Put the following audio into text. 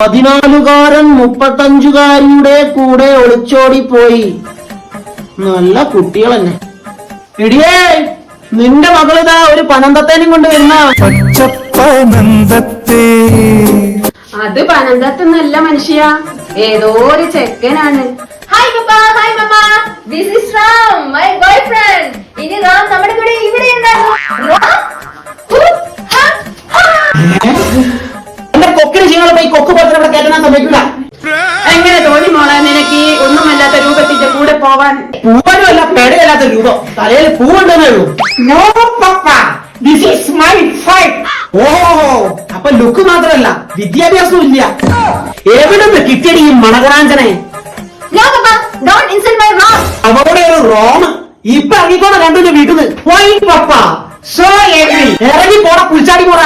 പതിനാലുകാരൻ മുപ്പത്തഞ്ചുകാരിയുടെ കൂടെ ഒളിച്ചോടി പോയി നല്ല കുട്ടികൾ തന്നെ ഇടിയേ നിന്റെ മകളിതാ ഒരു പനന്തത്തേനും കൊണ്ട് വരുന്ന. പനന്തത്തേ അത് പനന്തത്തൊന്നല്ല മനുഷ്യ. ഏതോ ഒരു ചെക്കനാണ്. ഹായ് പപ്പ പോലത്തെ ഇവിടെ കേട്ടാൻ സമ്മതിക്കില്ല എങ്ങനെ തോന്നി മോളെ നിനക്ക് ഒന്നുമല്ലാത്ത രൂപത്തിന്റെ കൂടെ പോവാൻ? പൂവനുമല്ല പേടയല്ലാത്ത രൂപം. തലയിൽ പൂവുണ്ടെന്നേ ഉള്ളൂ. No papa this is my fight oh അപ്പൊ ലുക്ക് മാത്രല്ല വിദ്യാഭ്യാസവും ഇല്ല. എവിടെ നിന്ന് കിട്ടിയടി ഈ മണകരാഞ്ചനെ? അവളുടെ ഒരു റോമ്. ഇപ്പൊ ഇറങ്ങിക്കോടെ കണ്ടു വീട്ടിൽ നിന്ന് പോയി പപ്പ സോ എവി ഇറങ്ങി പോടാ പുൽച്ചാടി പോടാ